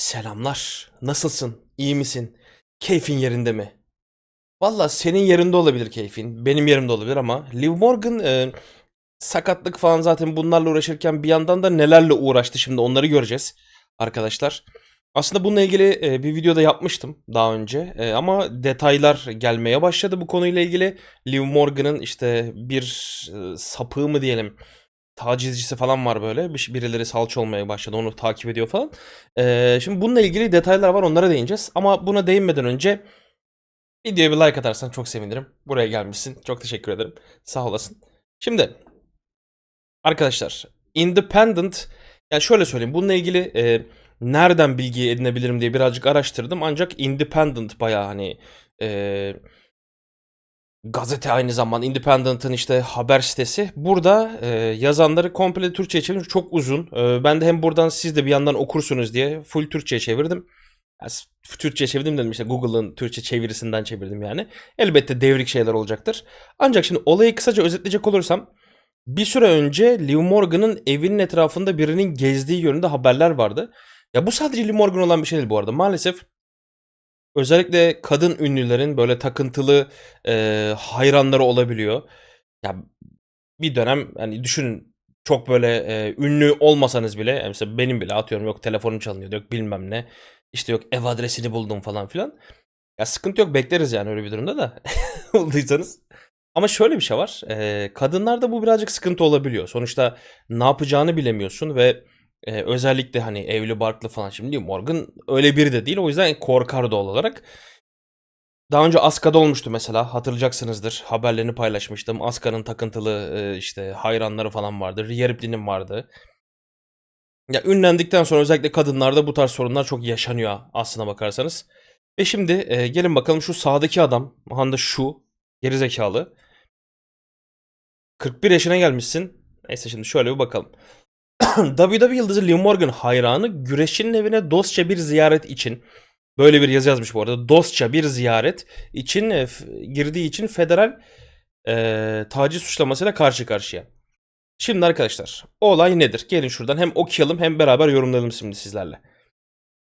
Selamlar. Nasılsın? İyi misin? Keyfin yerinde mi? Valla senin yerinde olabilir keyfin. Benim yerimde olabilir ama Liv Morgan e, sakatlık falan zaten bunlarla uğraşırken bir yandan da nelerle uğraştı şimdi onları göreceğiz arkadaşlar. Aslında bununla ilgili e, bir videoda yapmıştım daha önce E, ama detaylar gelmeye başladı bu konuyla ilgili. Liv Morgan'ın işte bir e, sapığı mı diyelim tacizcisi falan var böyle. Bir- Birileri salça olmaya başladı. Onu takip ediyor falan. Ee, şimdi bununla ilgili detaylar var. Onlara değineceğiz. Ama buna değinmeden önce videoya bir like atarsan çok sevinirim. Buraya gelmişsin. Çok teşekkür ederim. Sağ olasın. Şimdi arkadaşlar Independent yani şöyle söyleyeyim. Bununla ilgili e, nereden bilgi edinebilirim diye birazcık araştırdım. Ancak Independent bayağı hani e, gazete aynı zamanda Independent'ın işte haber sitesi. Burada e, yazanları komple Türkçe'ye çevirmiş. Çok uzun. E, ben de hem buradan siz de bir yandan okursunuz diye full Türkçe'ye çevirdim. Ya, s- Türkçe'ye çevirdim dedim işte Google'ın Türkçe çevirisinden çevirdim yani. Elbette devrik şeyler olacaktır. Ancak şimdi olayı kısaca özetleyecek olursam bir süre önce Liv Morgan'ın evinin etrafında birinin gezdiği yönünde haberler vardı. Ya bu sadece Liv Morgan olan bir şey değil bu arada. Maalesef Özellikle kadın ünlülerin böyle takıntılı e, hayranları olabiliyor. Ya bir dönem hani düşünün çok böyle e, ünlü olmasanız bile mesela benim bile atıyorum yok telefonum çalınıyor yok bilmem ne. İşte yok ev adresini buldum falan filan. Ya sıkıntı yok bekleriz yani öyle bir durumda da olduysanız. Ama şöyle bir şey var. E, kadınlarda bu birazcık sıkıntı olabiliyor. Sonuçta ne yapacağını bilemiyorsun ve e, özellikle hani evli barklı falan şimdi Morgan öyle biri de değil. O yüzden korkar doğal olarak. Daha önce Aska'da olmuştu mesela hatırlayacaksınızdır. Haberlerini paylaşmıştım. Aska'nın takıntılı e, işte hayranları falan vardı. Rhea Ripley'nin vardı. Ya ünlendikten sonra özellikle kadınlarda bu tarz sorunlar çok yaşanıyor aslına bakarsanız. Ve şimdi e, gelin bakalım şu sağdaki adam. Handa şu gerizekalı. 41 yaşına gelmişsin. Neyse şimdi şöyle bir bakalım. WWE yıldızı Liv Morgan hayranı güreşçinin evine dostça bir ziyaret için böyle bir yazı yazmış bu arada. Dostça bir ziyaret için e, girdiği için federal e, taciz suçlamasıyla karşı karşıya. Şimdi arkadaşlar olay nedir? Gelin şuradan hem okuyalım hem beraber yorumlayalım şimdi sizlerle.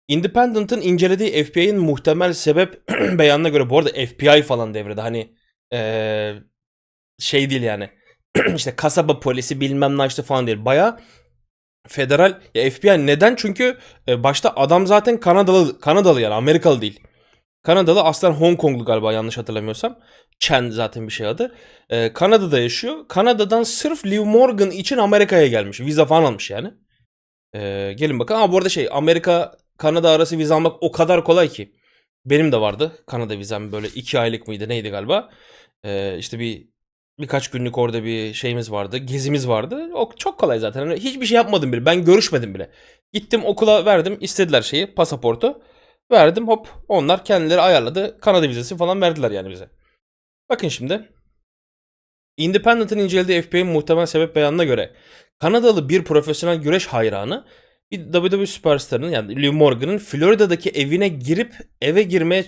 Independent'ın incelediği FBI'nin muhtemel sebep beyanına göre bu arada FBI falan devrede hani e, şey değil yani işte kasaba polisi bilmem ne işte falan değil. Baya federal ya FBI neden? Çünkü e, başta adam zaten Kanadalı Kanadalı yani Amerikalı değil. Kanadalı aslen Hong Konglu galiba yanlış hatırlamıyorsam. Chen zaten bir şey adı. E, Kanada'da yaşıyor. Kanada'dan sırf Liv Morgan için Amerika'ya gelmiş. Vize falan almış yani. E, gelin bakın. Ama bu arada şey Amerika Kanada arası vize almak o kadar kolay ki. Benim de vardı Kanada vizem böyle iki aylık mıydı neydi galiba. E, işte bir birkaç günlük orada bir şeyimiz vardı. Gezimiz vardı. O çok kolay zaten. Hani hiçbir şey yapmadım bile. Ben görüşmedim bile. Gittim okula verdim. istediler şeyi, pasaportu. Verdim hop. Onlar kendileri ayarladı. Kanada vizesi falan verdiler yani bize. Bakın şimdi. Independent'ın incelediği FBI'nin muhtemel sebep beyanına göre Kanadalı bir profesyonel güreş hayranı bir WWE süperstarının yani Liv Morgan'ın Florida'daki evine girip eve girmeye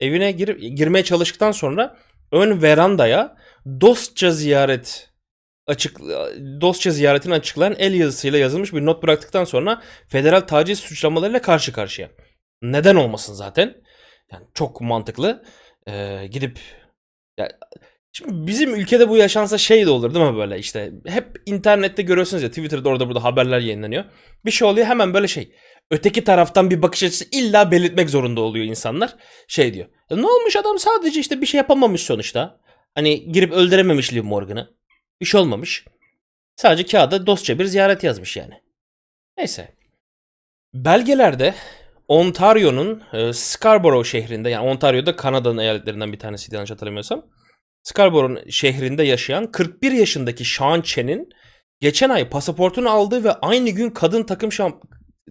evine girip girmeye çalıştıktan sonra ön verandaya dostça ziyaret açık dostça ziyaretini açıklayan el yazısıyla yazılmış bir not bıraktıktan sonra federal taciz suçlamalarıyla karşı karşıya. Neden olmasın zaten? Yani çok mantıklı. Ee, gidip ya, şimdi bizim ülkede bu yaşansa şey de olur değil mi böyle işte hep internette görüyorsunuz ya Twitter'da orada burada haberler yayınlanıyor. Bir şey oluyor hemen böyle şey öteki taraftan bir bakış açısı illa belirtmek zorunda oluyor insanlar. Şey diyor. "Ya ne olmuş adam sadece işte bir şey yapamamış sonuçta. Hani girip öldürememiş Liv Morgan'ı. Bir şey olmamış. Sadece kağıda dostça bir ziyaret yazmış yani. Neyse. Belgelerde Ontario'nun e, Scarborough şehrinde yani Ontario'da Kanada'nın eyaletlerinden bir tanesiydi yanlış hatırlamıyorsam. Scarborough şehrinde yaşayan 41 yaşındaki Sean Chen'in geçen ay pasaportunu aldığı ve aynı gün kadın takım şamp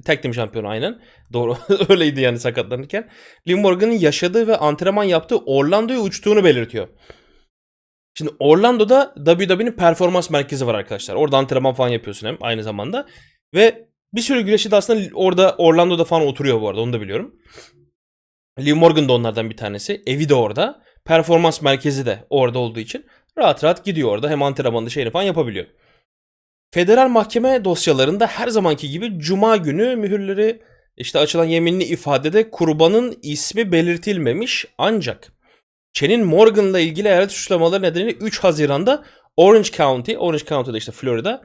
tek team şampiyonu aynen. Doğru öyleydi yani sakatlanırken. Liv Morgan'ın yaşadığı ve antrenman yaptığı Orlando'ya uçtuğunu belirtiyor. Şimdi Orlando'da WWE'nin performans merkezi var arkadaşlar. Orada antrenman falan yapıyorsun hem aynı zamanda. Ve bir sürü güreşçi de aslında orada Orlando'da falan oturuyor bu arada onu da biliyorum. Liv Morgan da onlardan bir tanesi. Evi de orada. Performans merkezi de orada olduğu için rahat rahat gidiyor orada. Hem antrenmanında şeyini falan yapabiliyor. Federal mahkeme dosyalarında her zamanki gibi cuma günü mühürleri işte açılan yeminli ifadede kurbanın ismi belirtilmemiş ancak Chen'in Morgan'la ilgili eyalet suçlamaları nedeniyle 3 Haziran'da Orange County, Orange County'da işte Florida,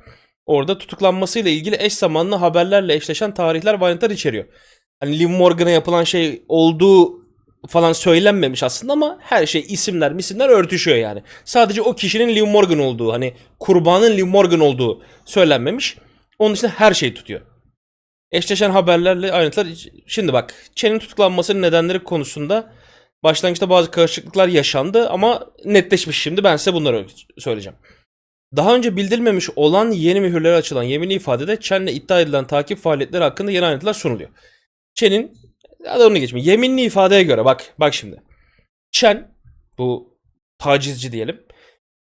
orada tutuklanmasıyla ilgili eş zamanlı haberlerle eşleşen tarihler ve ayrıntılar içeriyor. Hani Liv Morgan'a yapılan şey olduğu falan söylenmemiş aslında ama her şey isimler misimler örtüşüyor yani. Sadece o kişinin Liv Morgan olduğu hani kurbanın Liv Morgan olduğu söylenmemiş. Onun dışında her şey tutuyor. Eşleşen haberlerle ayrıntılar. Şimdi bak Chen'in tutuklanmasının nedenleri konusunda başlangıçta bazı karışıklıklar yaşandı ama netleşmiş şimdi ben size bunları söyleyeceğim. Daha önce bildirilmemiş olan yeni mühürlere açılan yeminli ifadede Chen'le iddia edilen takip faaliyetleri hakkında yeni ayrıntılar sunuluyor. Chen'in hadi onu geçme. Yeminli ifadeye göre bak bak şimdi. Chen bu tacizci diyelim.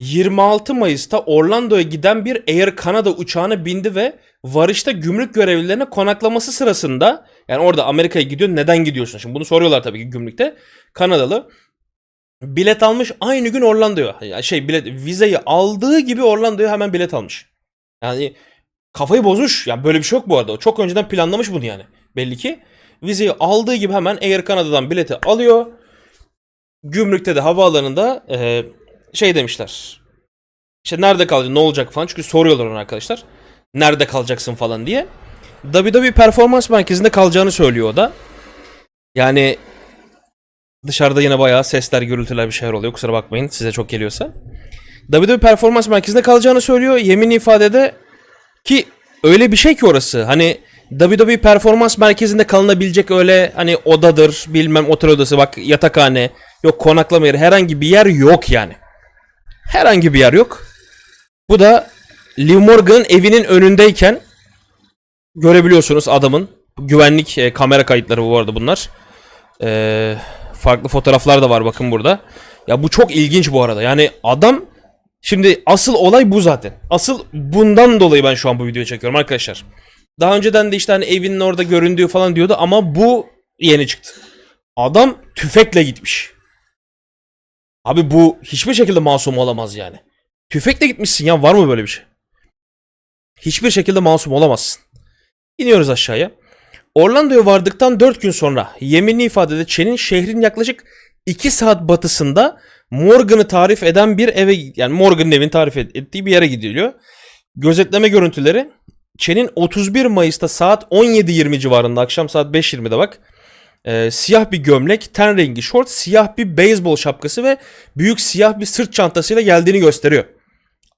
26 Mayıs'ta Orlando'ya giden bir Air Canada uçağına bindi ve varışta gümrük görevlilerine konaklaması sırasında yani orada Amerika'ya gidiyor neden gidiyorsun? Şimdi bunu soruyorlar tabii ki gümrükte. Kanadalı bilet almış aynı gün Orlando'ya. Yani şey bilet vizeyi aldığı gibi Orlando'ya hemen bilet almış. Yani kafayı bozmuş. Yani böyle bir şey yok bu arada. Çok önceden planlamış bunu yani. Belli ki. Vizeyi aldığı gibi hemen Air Canada'dan bileti alıyor. Gümrükte de havaalanında e, şey demişler. İşte nerede kalacaksın ne olacak falan. Çünkü soruyorlar ona arkadaşlar. Nerede kalacaksın falan diye. WWE performans merkezinde kalacağını söylüyor o da. Yani dışarıda yine bayağı sesler, gürültüler bir şeyler oluyor. Kusura bakmayın size çok geliyorsa. WWE performans merkezinde kalacağını söylüyor. Yemin ifadede ki öyle bir şey ki orası. Hani WWE performans merkezinde kalınabilecek öyle hani odadır, bilmem otel odası, bak yatakhane, yok konaklama yeri herhangi bir yer yok yani. Herhangi bir yer yok. Bu da Liv Morgan'ın evinin önündeyken görebiliyorsunuz adamın. Güvenlik e, kamera kayıtları bu arada bunlar. E, farklı fotoğraflar da var bakın burada. Ya bu çok ilginç bu arada. Yani adam şimdi asıl olay bu zaten. Asıl bundan dolayı ben şu an bu videoyu çekiyorum arkadaşlar. Daha önceden de işte hani evinin orada göründüğü falan diyordu ama bu yeni çıktı. Adam tüfekle gitmiş. Abi bu hiçbir şekilde masum olamaz yani. Tüfekle gitmişsin ya var mı böyle bir şey? Hiçbir şekilde masum olamazsın. İniyoruz aşağıya. Orlando'ya vardıktan 4 gün sonra yeminli ifadede Chen'in şehrin yaklaşık 2 saat batısında Morgan'ı tarif eden bir eve yani Morgan'ın evini tarif et- ettiği bir yere gidiliyor. Gözetleme görüntüleri Chen'in 31 Mayıs'ta saat 17.20 civarında akşam saat 5.20'de bak e, siyah bir gömlek, ten rengi şort, siyah bir beyzbol şapkası ve büyük siyah bir sırt çantasıyla geldiğini gösteriyor.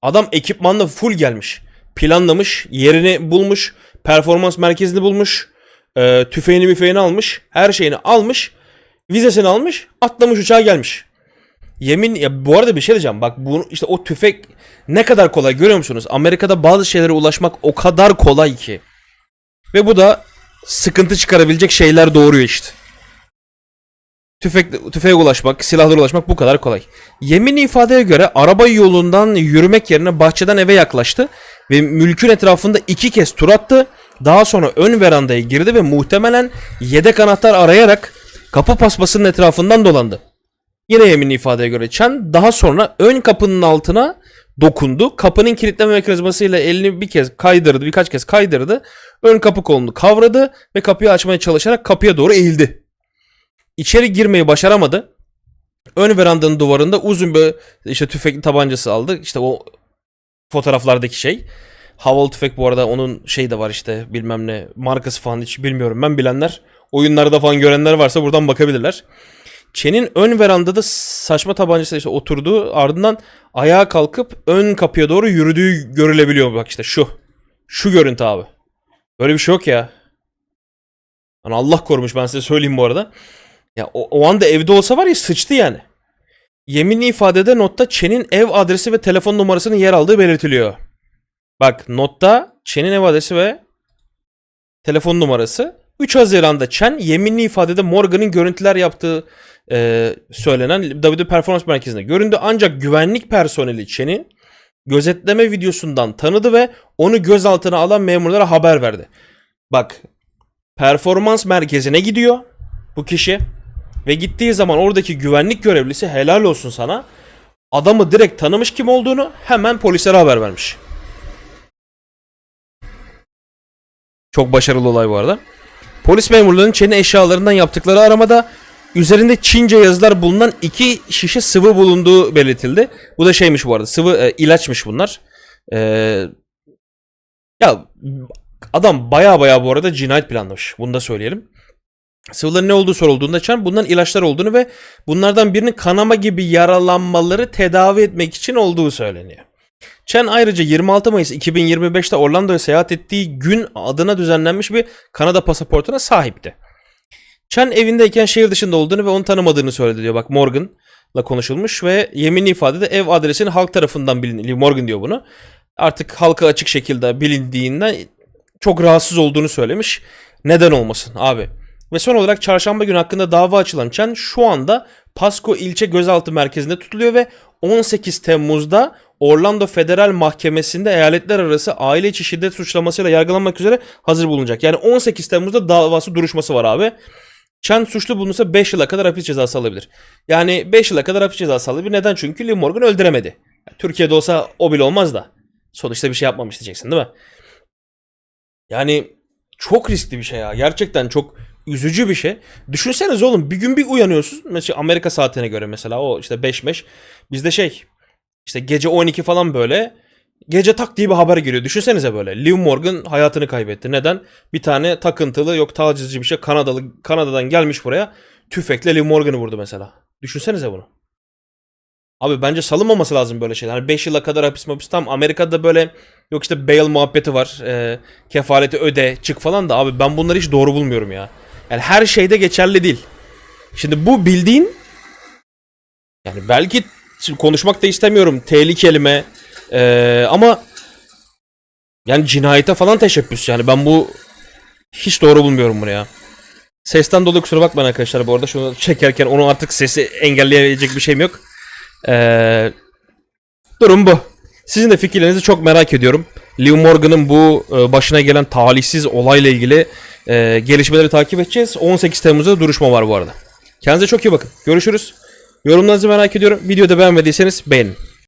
Adam ekipmanla full gelmiş. Planlamış, yerini bulmuş, performans merkezini bulmuş, e, tüfeğini müfeğini almış, her şeyini almış, vizesini almış, atlamış uçağa gelmiş. Yemin ya bu arada bir şey diyeceğim. Bak bu işte o tüfek ne kadar kolay görüyor musunuz? Amerika'da bazı şeylere ulaşmak o kadar kolay ki. Ve bu da sıkıntı çıkarabilecek şeyler doğuruyor işte. Tüfek, tüfeğe ulaşmak, silahlara ulaşmak bu kadar kolay. Yeminli ifadeye göre araba yolundan yürümek yerine bahçeden eve yaklaştı ve mülkün etrafında iki kez tur attı. Daha sonra ön verandaya girdi ve muhtemelen yedek anahtar arayarak kapı paspasının etrafından dolandı. Yine yeminli ifadeye göre Chen daha sonra ön kapının altına dokundu. Kapının kilitleme mekanizmasıyla elini bir kez kaydırdı, birkaç kez kaydırdı. Ön kapı kolunu kavradı ve kapıyı açmaya çalışarak kapıya doğru eğildi. İçeri girmeyi başaramadı. Ön verandanın duvarında uzun bir işte tüfekli tabancası aldı. İşte o fotoğraflardaki şey. Havalı tüfek bu arada onun şey de var işte bilmem ne markası falan hiç bilmiyorum ben bilenler. Oyunlarda falan görenler varsa buradan bakabilirler. Chen'in ön verandada saçma tabancası işte oturduğu ardından ayağa kalkıp ön kapıya doğru yürüdüğü görülebiliyor. Bak işte şu. Şu görüntü abi. Böyle bir şey yok ya. Hani Allah korumuş ben size söyleyeyim bu arada. Ya o, o anda evde olsa var ya sıçtı yani. Yeminli ifadede notta Chen'in ev adresi ve telefon numarasının yer aldığı belirtiliyor. Bak notta Chen'in ev adresi ve telefon numarası. 3 Haziran'da Chen yeminli ifadede Morgan'ın görüntüler yaptığı e, söylenen WWE Performans Merkezi'nde göründü. Ancak güvenlik personeli Chen'in gözetleme videosundan tanıdı ve onu gözaltına alan memurlara haber verdi. Bak performans merkezine gidiyor bu kişi ve gittiği zaman oradaki güvenlik görevlisi helal olsun sana adamı direkt tanımış kim olduğunu hemen polislere haber vermiş. Çok başarılı olay bu arada. Polis memurlarının Çin'in eşyalarından yaptıkları aramada üzerinde Çince yazılar bulunan iki şişe sıvı bulunduğu belirtildi. Bu da şeymiş bu arada sıvı e, ilaçmış bunlar. E, ya adam baya baya bu arada cinayet planlamış. Bunu da söyleyelim. Sıvıların ne olduğu sorulduğunda Çen bunların ilaçlar olduğunu ve bunlardan birinin kanama gibi yaralanmaları tedavi etmek için olduğu söyleniyor. Chen ayrıca 26 Mayıs 2025'te Orlando'ya seyahat ettiği gün adına düzenlenmiş bir Kanada pasaportuna sahipti. Chen evindeyken şehir dışında olduğunu ve onu tanımadığını söyledi diyor. Bak Morgan'la konuşulmuş ve yeminli ifadede ev adresinin halk tarafından bilindiği. Morgan diyor bunu. Artık halka açık şekilde bilindiğinden çok rahatsız olduğunu söylemiş. Neden olmasın abi? Ve son olarak çarşamba günü hakkında dava açılan Chen şu anda Pasco ilçe gözaltı merkezinde tutuluyor ve 18 Temmuz'da Orlando Federal Mahkemesi'nde eyaletler arası aile içi şiddet suçlamasıyla yargılanmak üzere hazır bulunacak. Yani 18 Temmuz'da davası duruşması var abi. Chen suçlu bulunursa 5 yıla kadar hapis cezası alabilir. Yani 5 yıla kadar hapis cezası alabilir. Neden? Çünkü Lee Morgan öldüremedi. Türkiye'de olsa o bile olmaz da. Sonuçta bir şey yapmamış diyeceksin değil mi? Yani çok riskli bir şey ya. Gerçekten çok üzücü bir şey. Düşünseniz oğlum bir gün bir uyanıyorsunuz. Mesela Amerika saatine göre mesela o işte 5 5. Bizde şey işte gece 12 falan böyle gece tak diye bir haber geliyor. Düşünsenize böyle. Liv Morgan hayatını kaybetti. Neden? Bir tane takıntılı yok tacizci bir şey Kanadalı Kanada'dan gelmiş buraya tüfekle Liv Morgan'ı vurdu mesela. Düşünsenize bunu. Abi bence salınmaması lazım böyle şeyler. Hani 5 yıla kadar hapis mapis tam Amerika'da böyle yok işte bail muhabbeti var. E, kefaleti öde çık falan da abi ben bunları hiç doğru bulmuyorum ya. Yani her şeyde geçerli değil. Şimdi bu bildiğin yani belki konuşmak da istemiyorum tehlikeli mi Ee, ama yani cinayete falan teşebbüs yani ben bu hiç doğru bulmuyorum bunu ya. Sesten dolayı kusura bakmayın arkadaşlar bu arada şunu çekerken onu artık sesi engelleyecek bir şeyim yok. Ee, durum bu. Sizin de fikirlerinizi çok merak ediyorum. Liv Morgan'ın bu e, başına gelen talihsiz olayla ilgili e, gelişmeleri takip edeceğiz. 18 Temmuz'da duruşma var bu arada. Kendinize çok iyi bakın. Görüşürüz. Yorumlarınızı merak ediyorum. Videoda beğenmediyseniz beğenin.